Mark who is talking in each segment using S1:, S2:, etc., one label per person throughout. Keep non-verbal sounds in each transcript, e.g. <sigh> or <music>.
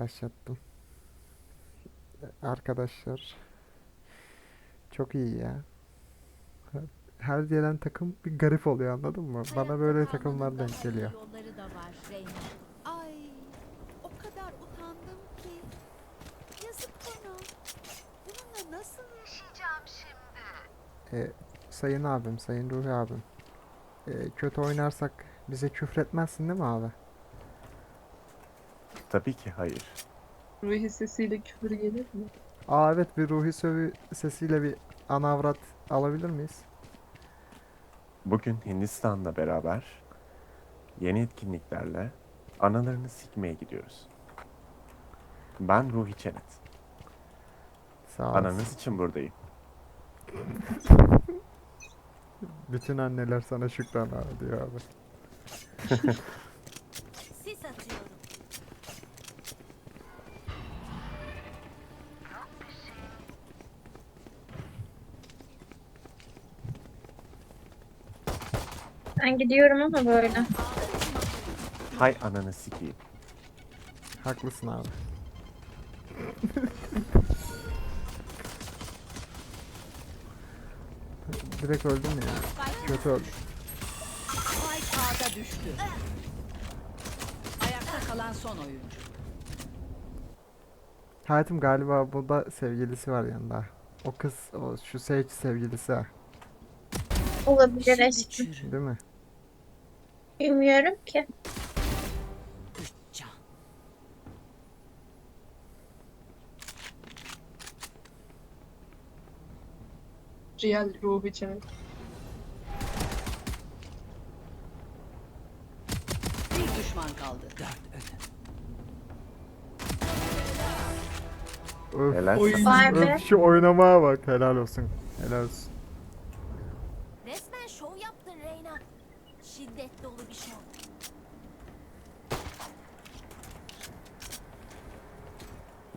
S1: başlattım. Arkadaşlar çok iyi ya. Her gelen takım bir garip oluyor anladın mı? Bana böyle takımlar denk geliyor.
S2: Yolları da var Reyna.
S3: Ay o kadar utandım ki. Yazık bana. Bununla nasıl yaşayacağım şimdi?
S1: E, sayın abim, sayın Ruhi abim. E, kötü oynarsak bize küfretmezsin değil mi abi?
S4: Tabii ki hayır.
S5: Ruhi sesiyle küfür gelir mi?
S1: Aa evet bir Ruhi sövü sesiyle bir anavrat alabilir miyiz?
S4: Bugün Hindistan'la beraber yeni etkinliklerle analarını sikmeye gidiyoruz. Ben Ruhi Çenet.
S1: Sağ olasın.
S4: Ananız için buradayım.
S1: Bütün anneler sana şükran abi diyor abi. <laughs>
S6: gidiyorum ama böyle.
S4: Hay ananı sikeyim.
S1: Haklısın abi. <laughs> Direkt öldüm ya. Kötü öldüm.
S3: Spike A'da düştü. Ayakta kalan son oyuncu.
S1: Hayatım galiba burada sevgilisi var yanında. O kız, o şu Sage sevgilisi ha,
S6: Olabilir eşim.
S1: değil mi?
S6: Bilmiyorum ki.
S5: Real Ruhi Çenet.
S3: Bir düşman kaldı.
S1: Öf,
S4: Helal
S5: Oy.
S4: sana.
S6: Vay be.
S1: öf şu oynamaya bak. Helal olsun. Helal olsun.
S2: Resmen şov yaptın Reyna. Şiddet dolu bir şov.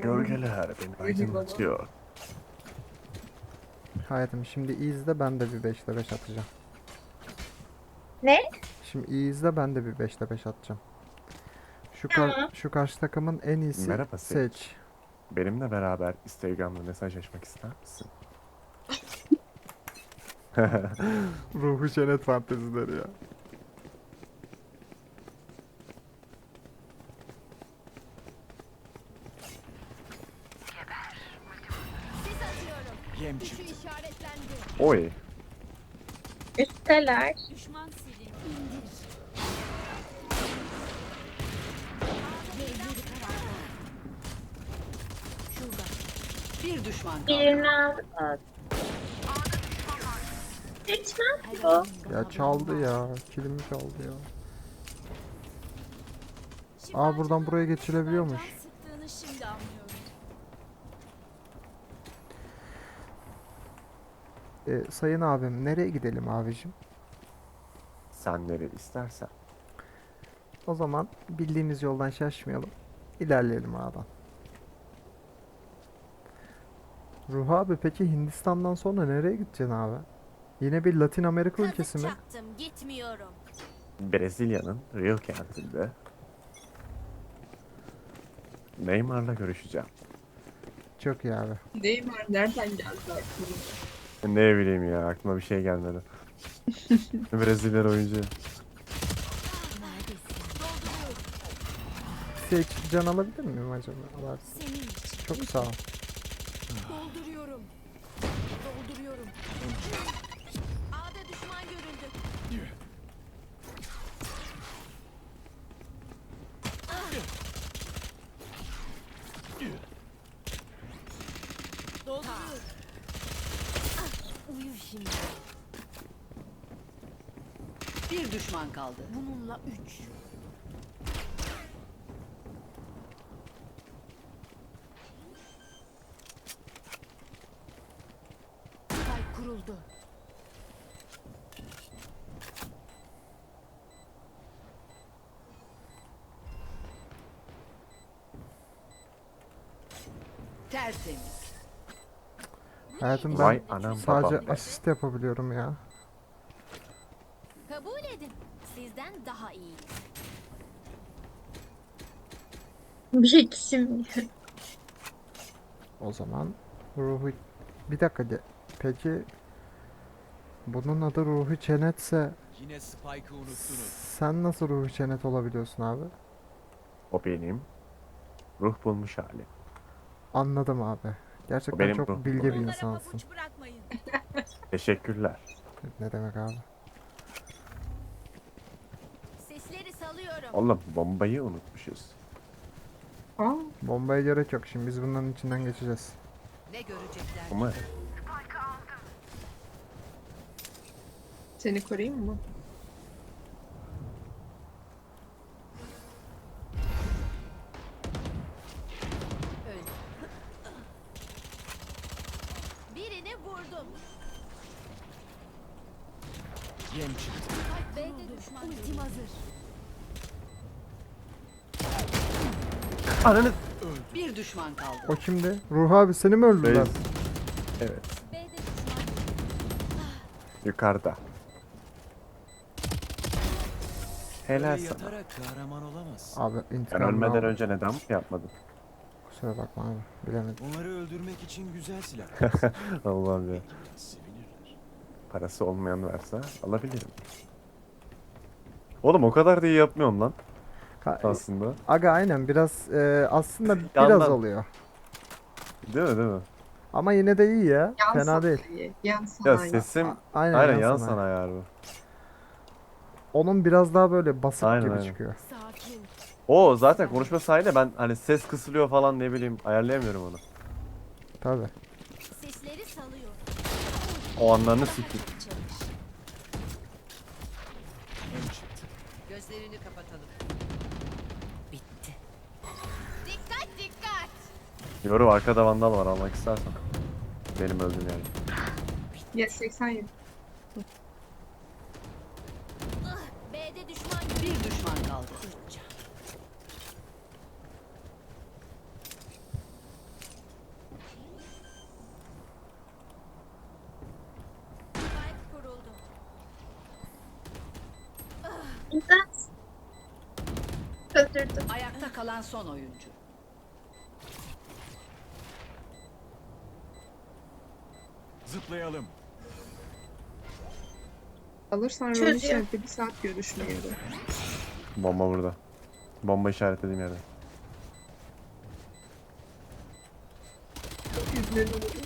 S4: Gölgeler beni aydınlatıyor.
S1: Hayatım şimdi izle ben de bir 5'te 5 atacağım.
S6: Ne?
S1: Şimdi iyi izle ben de bir 5'te 5 atacağım. Şu kar- şu karşı takımın en iyisi
S4: Merhaba Sage.
S1: Sage.
S4: Benimle beraber Instagram'da mesajlaşmak ister misin? <laughs> <laughs>
S1: Ruhu çenet fantezileri ya.
S4: Oy.
S6: Üsteler.
S2: Düşman silin. İndir.
S3: Şurada. Bir düşman kaldı.
S6: Birini bu.
S1: Ya çaldı ya. Kilimi çaldı ya. Aa, buradan buraya geçilebiliyormuş.
S2: Şimdi anlıyorum.
S1: E, sayın abim nereye gidelim abicim?
S4: Sen nereye istersen.
S1: O zaman bildiğimiz yoldan şaşmayalım. İlerleyelim ağadan. Ruh abi peki Hindistan'dan sonra nereye gideceksin abi? Yine bir Latin Amerika ülkesi mi?
S2: Çaktım. Gitmiyorum.
S4: Brezilya'nın Rio kentinde Neymar'la görüşeceğim.
S1: Çok iyi abi.
S5: Neymar nereden geldi aklına?
S4: Ne bileyim ya aklıma bir şey gelmedi. <laughs> Brezilya oyuncu.
S1: Sage can alabilir miyim acaba? Çok sağ ol.
S2: Dolduruyorum. A'da düşman görüldü. Dolduruyorum. Uyu şimdi.
S3: Bir düşman kaldı.
S2: Bununla üç. Spike kuruldu.
S3: Tertemiz.
S1: Hayatım
S4: Vay
S1: ben
S4: anam
S1: sadece
S4: babam be.
S1: asist yapabiliyorum ya.
S2: Kabul edin. Sizden daha iyi.
S6: Bir kişim.
S1: O zaman ruhu... Bir dakika. ge- Peki bunun adı ruhu çenetse
S7: Yine Spike'ı unuttunuz.
S1: sen nasıl ruhu çenet olabiliyorsun abi?
S4: O benim. Ruh bulmuş hali.
S1: Anladım abi. Gerçekten
S4: benim
S1: çok
S4: ruhum.
S1: bilge bir
S2: Onlara
S1: insansın.
S2: pabuç bırakmayın. <laughs>
S4: Teşekkürler.
S1: Ne demek abi?
S2: Sesleri salıyorum.
S4: Oğlum bombayı unutmuşuz.
S5: Aa,
S1: Bombaya gerek yok şimdi biz bunların içinden geçeceğiz.
S3: Ne görecekler?
S4: Ama
S5: seni koruyayım mı?
S2: Birini vurdum.
S7: Yem çıktı.
S2: B'de düşman ultim hazır.
S4: Ananı
S3: Bir düşman kaldı.
S1: O kimdi? Ruh abi seni mi öldürdüler?
S4: Beyz. Evet. Yukarıda. Helal sana.
S7: yatarak kahraman olamaz.
S1: Abi
S4: Ben
S1: intikamını
S4: ölmeden önce neden bunu yapmadın?
S1: Kusura bakma abi. Bilemedim.
S7: Onları öldürmek için güzel silah. <laughs>
S4: Allah'ım ya.
S7: Sevinirler.
S4: Parası olmayan varsa alabilirim. Oğlum o kadar da iyi yapmıyorum lan Aslında.
S1: Aga aynen biraz e, aslında <laughs>
S4: Yandan.
S1: biraz oluyor.
S4: Değil mi değil mi?
S1: Ama yine de iyi ya.
S5: Yan
S1: Fena
S5: sanayi,
S1: değil.
S5: Yan
S4: Ya
S5: sanayi.
S4: sesim
S1: A- aynen,
S4: aynen
S1: yan sanayi.
S4: sanayi harbi.
S1: Onun biraz daha böyle basık
S4: Aynen,
S1: gibi
S4: aynen.
S1: çıkıyor.
S2: sakin.
S4: O zaten konuşma sahile ben hani ses kısılıyor falan ne bileyim ayarlayamıyorum onu.
S1: Tabi.
S2: Sesleri salıyorum.
S4: O anlarını siktir.
S2: Çalış.
S3: Gözlerini kapatalım. Bitti.
S2: Dikkat dikkat.
S4: Yoru arkada vandal var almak istersen. Benim öldüğüm yani.
S5: Ya 87.
S2: B'de düşman
S3: Bir düşman kaldı.
S2: Spike kuruldu.
S3: Ayakta kalan son oyuncu.
S7: Zıplayalım.
S5: Alırsan
S6: Çözüyor.
S5: işareti bir saat görüşme yeri.
S4: Bomba burada. Bomba işaretlediğim yerde.
S5: Yüzlerini vurur.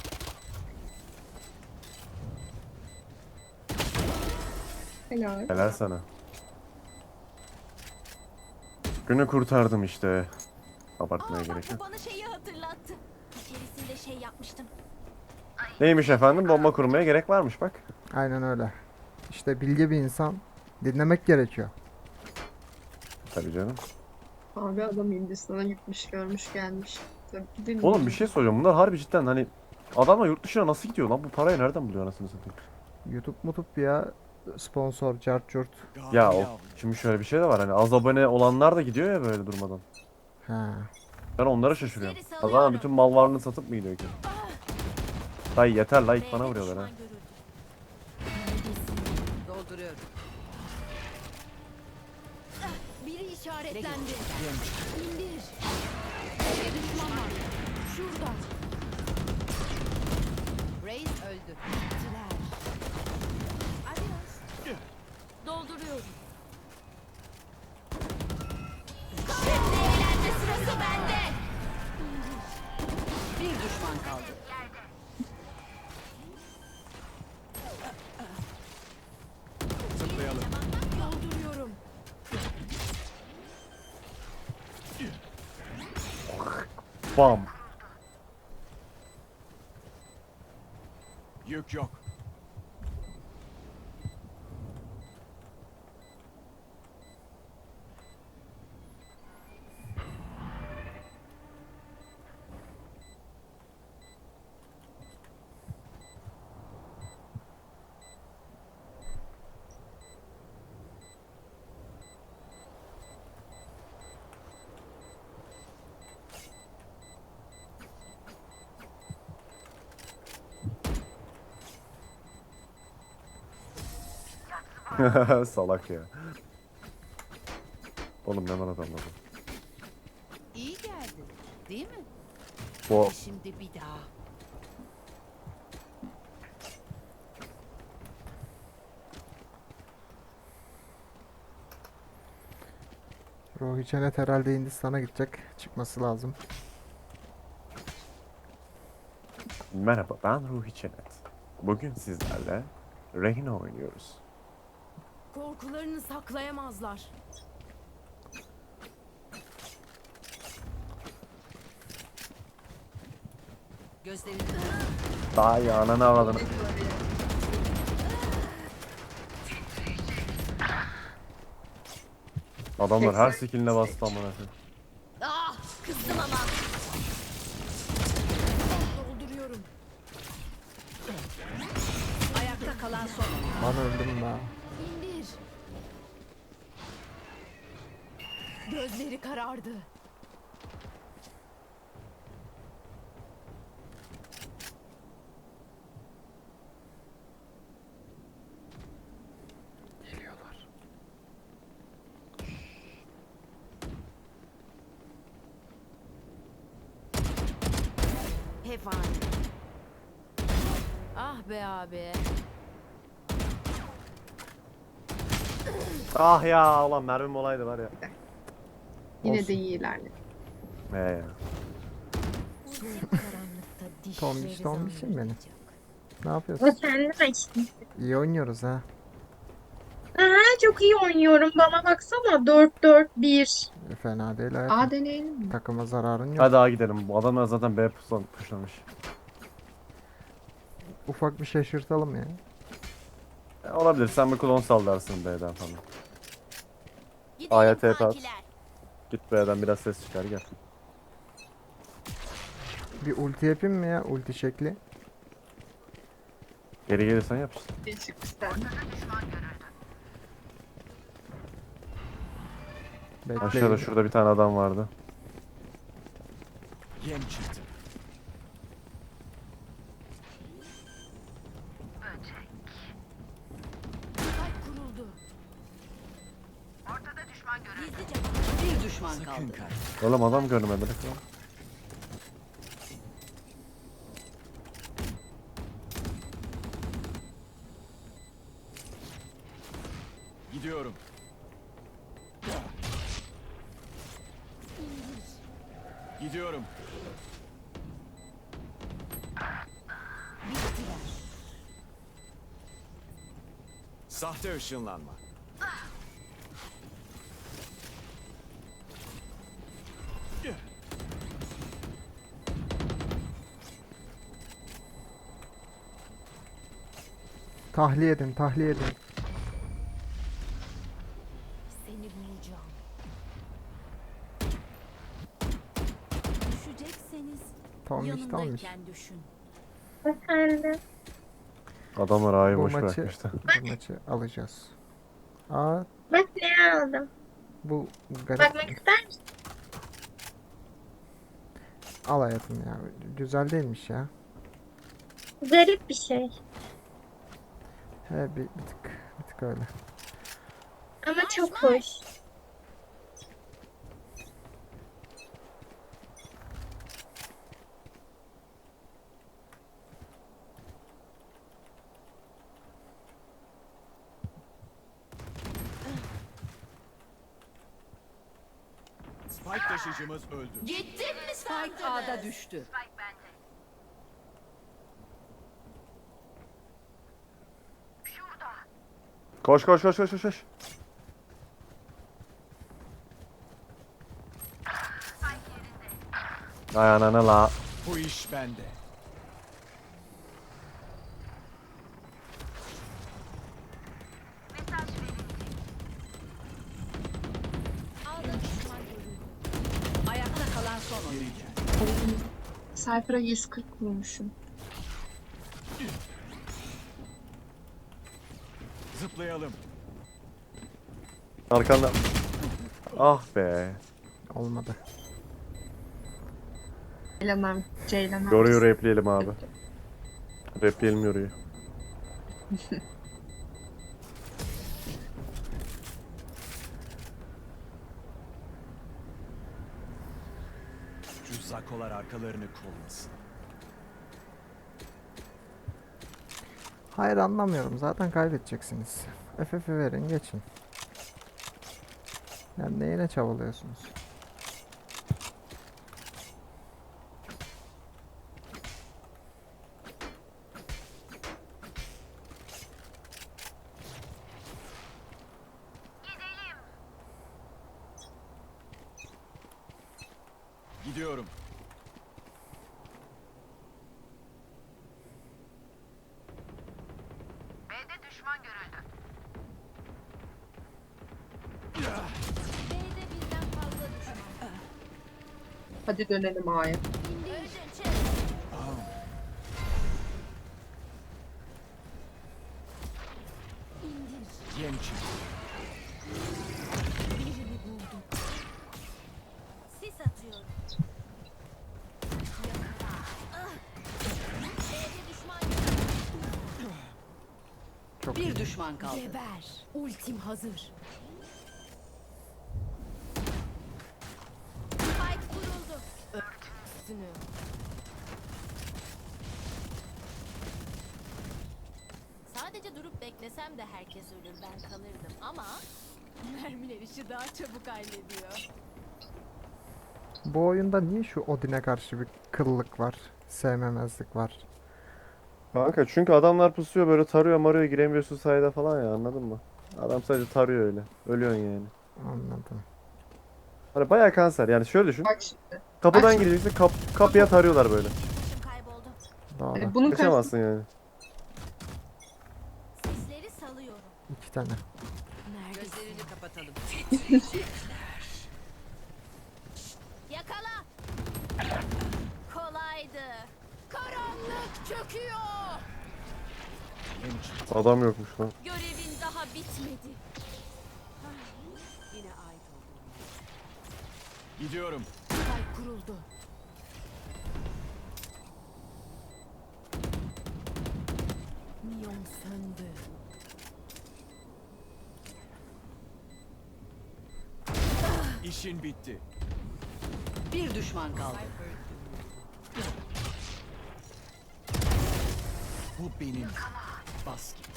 S5: Helal.
S4: Helal sana. Günü kurtardım işte. Abartmaya
S2: Aa, bak
S4: gerek
S2: bu
S4: yok.
S2: bana şeyi hatırlattı. Bir keresinde şey yapmıştım.
S4: Neymiş efendim? Bomba kurmaya gerek varmış bak.
S1: Aynen öyle. İşte bilge bir insan dinlemek gerekiyor.
S4: Tabii canım.
S5: Abi adam Hindistan'a gitmiş görmüş gelmiş. Tabii ki
S4: Oğlum bir şey soracağım. Bunlar harbi cidden hani adamlar yurt dışına nasıl gidiyor lan? Bu parayı nereden buluyor anasını satayım?
S1: YouTube mutup ya sponsor, cart curt.
S4: Ya o şimdi şöyle bir şey de var hani az abone olanlar da gidiyor ya böyle durmadan.
S1: Ha.
S4: Ben onlara şaşırıyorum. Adam bütün mal varlığını satıp mı gidiyor ki? Dayı yeter la ilk bana vuruyorlar ha.
S3: Dolduruyorum.
S2: Biri işaretlendi.
S4: Bam.
S7: Yük yok. <laughs>
S4: Salak ya. Oğlum ne lan adamlar bu?
S3: İyi geldi. Değil mi?
S4: Bu
S3: Şimdi bir daha.
S1: Rohi Cennet herhalde Hindistan'a gidecek. Çıkması lazım.
S4: merhaba ben Ruhi Çenet. Bugün sizlerle Reyna oynuyoruz.
S2: Korkularını saklayamazlar.
S3: Gözlerini
S4: Daha iyi ananı avradını. Adamlar her skilline bastı amına koyayım.
S2: Ah kızdım ama. Karardı.
S1: Geliyorlar.
S2: Hevan. Ah be abi.
S4: Ah ya ulan mermim olaydı var ya.
S5: Yine
S1: Olsun.
S5: de iyi ilerledi.
S2: Dişleri
S1: Tombiş, tombişim benim. Ne yapıyorsun?
S6: kendin açtın.
S1: İyi oynuyoruz ha.
S6: Aha çok iyi oynuyorum. Bana baksana 4-4-1.
S1: E, Fena değil hayatım.
S5: A deneyelim mi?
S1: Takıma zararın yok.
S4: Hadi daha gidelim. Bu adamlar zaten B puslan puşlamış.
S1: Ufak bir şaşırtalım ya.
S4: E, olabilir sen bir klon sallarsın B'den falan.
S2: Gidelim
S4: Aya TP at. Git B'den biraz ses çıkar gel.
S1: Bir ulti yapayım mı ya? Ulti şekli.
S4: Geri gelirsen yap işte.
S5: Değişik ister.
S4: Aşağıda
S1: Bekleyin.
S4: şurada bir tane adam vardı.
S7: Yem çıktı.
S2: Kalp kuruldu. Gizlice
S3: Bir düşman kaldı.
S4: Oğlum adam görmedim. lan.
S7: Gidiyorum. Gidiyorum. Sahte ışınlanma.
S1: Tahliye edin, tahliye edin.
S2: seni bulacağım. Düşecekseniz
S1: Tombiş, tombiş.
S2: yanındayken düşün.
S6: Efendim.
S4: Adamlar A'yı
S1: Bu
S4: boş
S1: maçı,
S4: bırakmıştı.
S1: bu maçı alacağız. Aa,
S6: Bak ne aldım.
S1: bu garip.
S6: Bakmak ister misin?
S1: Al hayatım ya. Güzel değilmiş ya.
S6: Garip bir şey.
S1: He bir, bir tık, bir tık öyle.
S6: Ama çok hoş.
S7: Spike taşıyıcımız öldü.
S2: Gittim mi
S3: Spike A'da düştü.
S4: Koş koş koş koş koş, koş. Ay ananı la.
S7: Bu iş bende.
S5: Cypher'a 140 vurmuşum.
S7: Zıplayalım.
S4: Arkanda. Ah be.
S1: Olmadı.
S5: Ceylan Ceylan
S4: Yoruyu repleyelim abi. Repleyelim yoruyu.
S7: Şu zakolar arkalarını kollasın.
S1: Hayır anlamıyorum. Zaten kaybedeceksiniz. FF verin geçin. Yani neyine çabalıyorsunuz?
S7: Gidiyorum.
S2: B'de düşman görüldü.
S1: Çok
S3: Bir
S1: iyi.
S3: düşman kaldı.
S2: Geber. Ultim hazır. Üstünü. Sadece durup beklesem de herkes ölür ben kalırdım ama <laughs> mermiler işi daha çabuk hallediyor.
S1: Bu oyunda niye şu Odin'e karşı bir kıllık var? Sevmemezlik var.
S4: Kanka çünkü adamlar pusuyor böyle tarıyor marıyor giremiyorsun sayede falan ya anladın mı? Adam sadece tarıyor öyle. Ölüyorsun yani.
S1: Anladım.
S4: Hani bayağı kanser yani şöyle düşün.
S5: Bak şimdi.
S4: Kapıdan
S5: Bak-
S4: gireceksin kap, kapıya tarıyorlar böyle.
S5: Hani bunun karşısında
S4: Kaçamazsın yani.
S2: Sesleri salıyorum.
S1: İki tane.
S3: Gözlerini kapatalım.
S2: Yakala. Kolaydı. Karanlık çöküyor.
S4: Adam yokmuş lan.
S2: Görevin daha bitmedi.
S3: Yine ait olduğum yer.
S7: Gidiyorum.
S2: Kuruldu. Neon söndü.
S7: İşin bitti.
S3: Bir düşman kaldı.
S7: Bu benim. Bas git.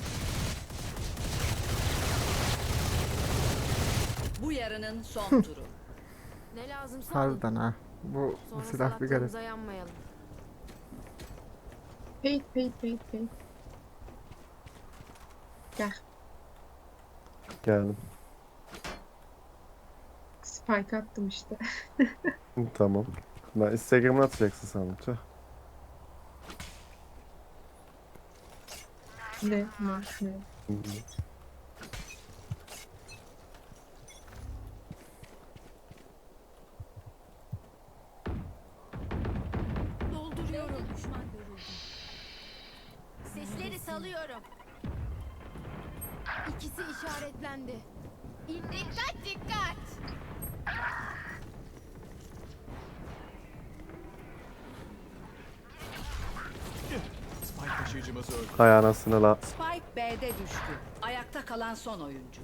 S3: Bu yarının son turu.
S2: Ne lazımsa.
S1: Harbiden ha. Bu,
S2: Sonra
S1: silah bir garip.
S2: yanmayalım.
S5: Peyit peyit peyit peyit. Gel.
S4: Geldim.
S5: Spike attım işte.
S4: Tamam. Ben Instagram'ına atacaksın sandım. Tüh.
S5: ne? Ne? Ne?
S4: Hı hı.
S2: Salıyorum. İkisi işaretlendi. Dikkat dikkat.
S7: Spike taşıyıcımız öldü.
S4: Hay anasını la.
S3: Spike B'de düştü. Ayakta kalan son oyuncu.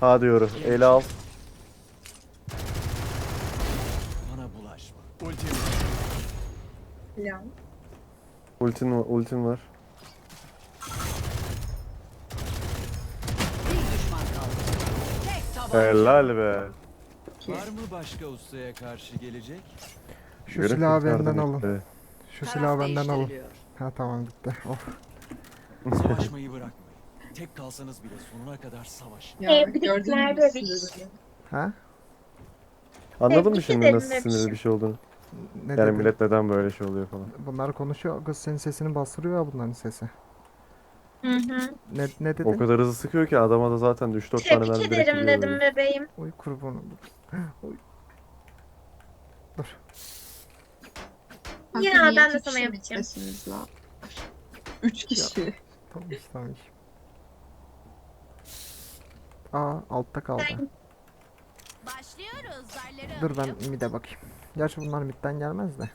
S4: Ha diyorum. Ele al.
S7: Bana bulaşma. Ultim.
S5: Plan.
S4: Ultin var. Ultin var.
S3: Bir düşman kaldı. Tek tabanca.
S4: Helal be.
S7: Var mı başka ustaya karşı gelecek?
S1: Şu
S4: Görev
S1: silahı benden alın. Şu
S3: Taraf
S1: silahı benden alın.
S3: değiştiriliyor.
S1: Ha tamam gitti. Oh.
S7: Savaşmayı bırakmayın. Tek kalsanız bile sonuna kadar savaşın.
S5: Ya
S6: Ee, bir de
S5: gördün mü
S6: nerede
S5: sinirimi?
S1: Ha?
S4: Anladın mı
S6: Tebrik
S4: şimdi
S6: ederim
S4: nasıl sinirli
S6: demişim.
S4: bir şey olduğunu?
S1: Ne
S4: Yani
S1: dedi?
S4: millet neden böyle şey oluyor falan.
S1: Bunlar konuşuyor. Kız senin sesini bastırıyor ya bunların sesi.
S6: Hı hı.
S1: Ne, ne dedin?
S4: O kadar hızlı sıkıyor ki adama da zaten 3-4 tane
S6: Tebrik
S4: mermi direkt
S6: ederim
S4: gidiyor
S6: dedim
S4: böyle.
S6: bebeğim.
S1: Oy kurbanım. <gasps> Oy. Dur.
S6: Ya, ben de sana yapacağım.
S5: la? Üç kişi.
S1: Tamam iş tamam. Aa altta kaldı.
S2: Başlıyoruz. Zarları
S1: Dur ben mid'e bakayım. Gerçi bunlar mid'den gelmez de.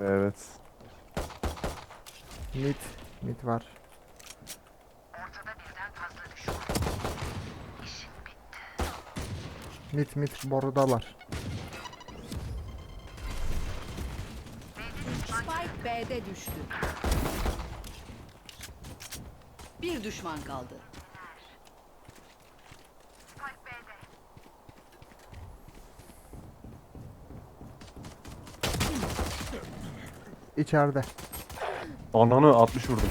S4: Evet.
S1: Mid. Mid var. Mid mid borudalar.
S3: Spike B'de düştü. Bir düşman kaldı.
S1: İçeride.
S4: Ananı 60 vurdum.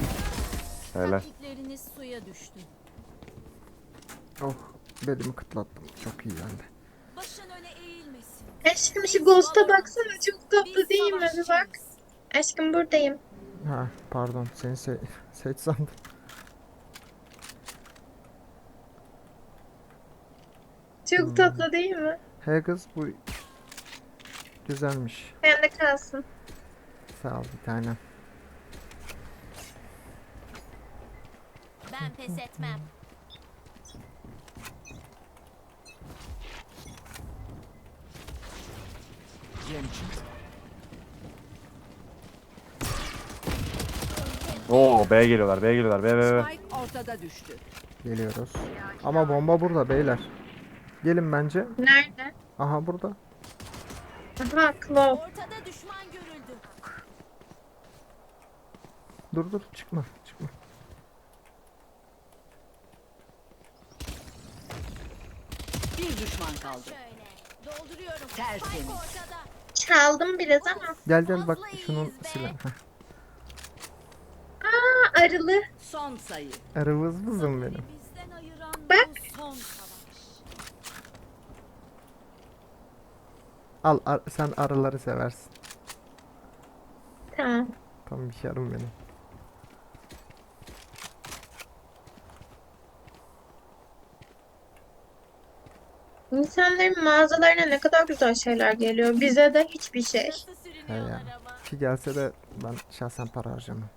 S4: Helal.
S2: Taktikleriniz suya düştü.
S1: Oh belimi kıtlattım. Çok iyi geldi.
S2: Başın öne eğilmesin.
S6: Aşkım şu Ghost'a baksana çok tatlı
S2: Biz
S6: değil mi? Bir bak.
S2: savaşçıyız.
S6: Aşkım buradayım.
S1: Ha pardon seni se <laughs> seç sandım.
S6: Çok
S1: Hmm.
S6: tatlı değil mi?
S1: He kız bu güzelmiş.
S6: Bende kalsın.
S1: Sağ ol bir tanem.
S2: Ben pes etmem.
S4: Oo B geliyorlar. B geliyorlar. B B B.
S3: Spike ortada düştü.
S1: Geliyoruz. Ama bomba burada beyler. Gelin bence.
S6: Nerede?
S1: Aha burada.
S6: Aha Claw.
S2: Ortada düşman görüldü.
S1: Dur dur çıkma çıkma.
S3: Bir düşman kaldı.
S2: Şöyle. Dolduruyorum.
S3: Tertemiz.
S2: Spike ortada.
S6: Çaldım biraz ama.
S1: Gel gel bak şunun silah. Heh.
S6: Aa, arılı.
S3: Son sayı.
S1: Arı vızım benim.
S2: Bizden ayıran
S6: Bak.
S2: bu son savaş.
S1: Al ar- sen arıları seversin.
S6: Tamam.
S1: Tam bir yarım benim.
S6: İnsanların mağazalarına ne kadar güzel şeyler geliyor. Bize de hiçbir şey.
S1: He ya. Ki gelse de ben şahsen para harcamam.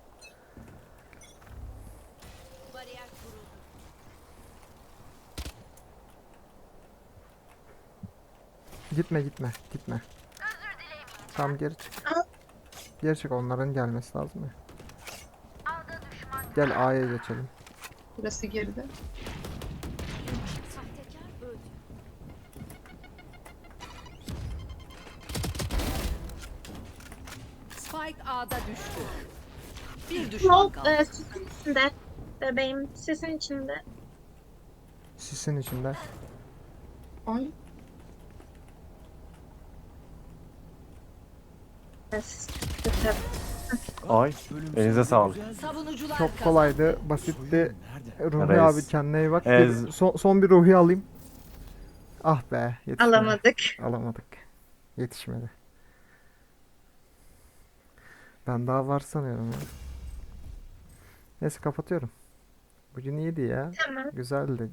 S1: Gitme gitme gitme. Tam geri çık.
S6: Al.
S1: Geri çık onların gelmesi lazım ya. Gel A'ya geçelim.
S5: Burası geride.
S3: Spike A'da düştü. Bir düşman
S6: Claw
S3: kaldı.
S6: e, sisin içinde. Bebeğim sisin içinde.
S1: Sisin içinde.
S5: Ay.
S6: Yes.
S4: Ay. Elinize sağlık.
S3: Savunucular
S1: Çok
S3: kazandı.
S1: kolaydı, basitti. Ruhi
S4: Reis.
S1: abi kendine iyi bak.
S4: Ez-
S1: Bir- son, son bir Ruhi alayım. Ah be yetişmedi.
S6: Alamadık.
S1: Alamadık. Yetişmedi. Ben daha var sanıyorum ya. Neyse kapatıyorum. Bugün iyiydi ya.
S6: Tamam.
S1: Güzeldi.